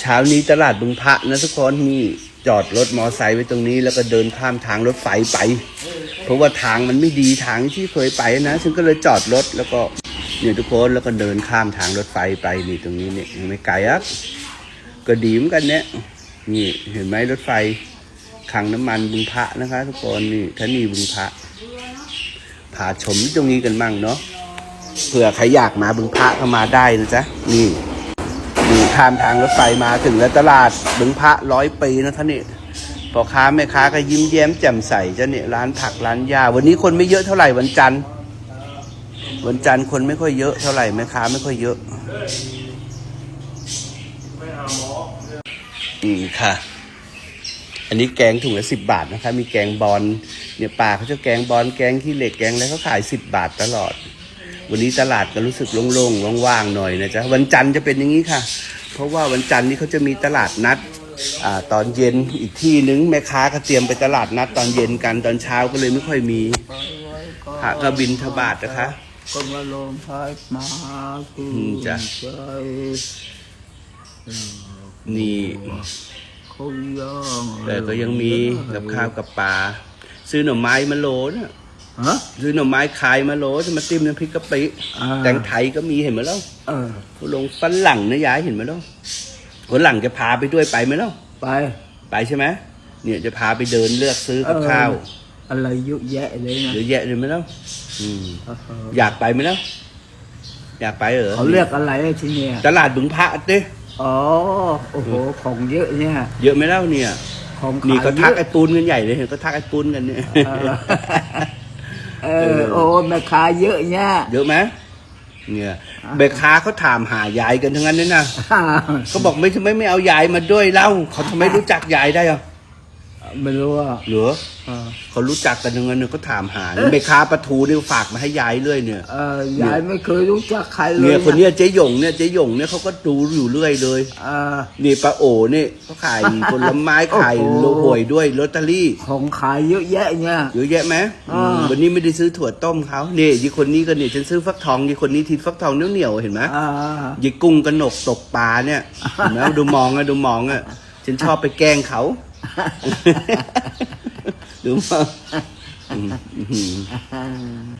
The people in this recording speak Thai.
เช้านี้ตลาดบึงพระนะทุกคนนี่จอดรถมอไซค์ไว้ตรงนี้ แล้วก็เดินข้ามทางรถไฟไป เพราะว่าทางมันไม่ดีทางที่เคยไปนะฉันก็เลยจอดรถแล้วก็เนี่ยทุกคนแล้วก็เดินข้ามทางรถไฟไปนี่ตรงนี้เนี่ยไม่ไกลอะก็ดีเหมือนกันเนี่ยนี่เห็นไหมรถไฟขังน้ำมันบึงพระนะคะ ทุกคนนี่ท่านีบึงพระพาชมตรงนี้กันมั่งเนาะเผื่อใครอยากมาบึงพระก็มาได้นะจ๊ะนี่ ข้ามทางรถไฟมาถึงแล้วตลาดบึงพระร้อยปีนะท่านนี่พ่อค้าแม่ค้าก็ยิ้มแย้มแจ่มใสจ้ะเนี่ยร้านผักร้านยาวันนี้คนไม่เยอะเท่าไหร่วันจันทร์วันจันทร์คนไม่ค่อยเยอะเท่าไหร่แม่ค้าไม่ค่อยเยอะอืมค่ะ อันนี้แกงถุงละสิบบาทนะคะ มีแกงบอลเนี่ยป่าเขาจะแกงบอลแกงขี้เหล็กแกงอะไรเขาขายสิบบาทตลอด วันนี้ตลาดก็รู้สึกโล่งๆว่างๆหน่อยนะจ๊ะวันจันทร์จะเป็นอย่างนี้ค่ะ ราะว่าวันจันทร์นี้เขาจะมีตลาดนัดอตอนเย็นอีกที่นึงแม่ค้าก็เตรียมไปตลาดนัดตอนเย็นกันตอนเช้าก็เลยไม่ค่อยมีพระก็บินทบาทนะคะกมลงท้ายมาคุจ้ะนี่แต่ก็ยังมีกับข้าวกับปลาซื้อหน่อไม้มาโลนะ ฮะ ซื้อหน่อไม้ขายมาโหลจะมาติ้มน้ำพริกกะปิอ่า แตงไทยก็มีเห็นไหมล่ะเออลงฝรั่งนะยายเห็นไหมล่ะคนหลังจะพาไปด้วยไปไหมล่ะไปไปใช่ไหมเนี่ยจะพาไปเดินเลือกซื้อกับข้าวอะไรเยอะแยะเลยนะเยอะแยะเลยไหมล่ะอืม เอออยากไปไหมล่ะอยากไปเหรอเขาเรียกอะไรที่เนี่ยตลาดบึงพระดิอ๋อโอ้โหของเยอะเนี่ยเยอะไหมเล่าเนี่ย ของขายนี่ก็ทักเยไอ้อะ ปูนกันใหญ่เลยเห็นก็ทักไอ้ปูนกันเนี่ย เออ เออ โอ้แม่ค้าเยอะเนี่ยเยอะไหมเนี่ยเบค้าเขาถามหายายกันทั้งนั้นเลยนะเขาบอกไม่ทำไมไม่เอายายมาด้วยเล่าเขาทำไมรู้จักยายได้อะ ไม่รู้ว่าเหรอเออเขารู้จักกันทั้งนั้นเนี่ยเขาถามหาเนี่ยเบค้าปลาทูนี่ฝากมาให้ยายเรื่อยเนี่ย เออยายไม่เคยรู้จักใครเลยเนี่ยคนเนี้ยเจ๊หยงเนี่ยเจ๊หยงเนี่ยเขาก็ดูอยู่เรื่อยเลย เออนี่ป้าโอนี่เขาขายผลไม้ขายโอ้โหโลหวยด้วยลอตเตอรี่ของขายเยอะแยะเนี่ย เยอะแยะไหมอ่าอืมวันนี้ไม่ได้ซื้อถั่วต้มเขาเนี่ยยีคนนี้ก็เนี่ยฉันซื้อฟักทองยีคนนี้ทีฟักทองเหนียวๆเห็นไหม อ่า ยีกุ้งกระหนกตกปลาเนี่ยเห็นไหมดูมองอะดูมองอะฉันชอบไปแกล้งเขา ดูมองอืมอืม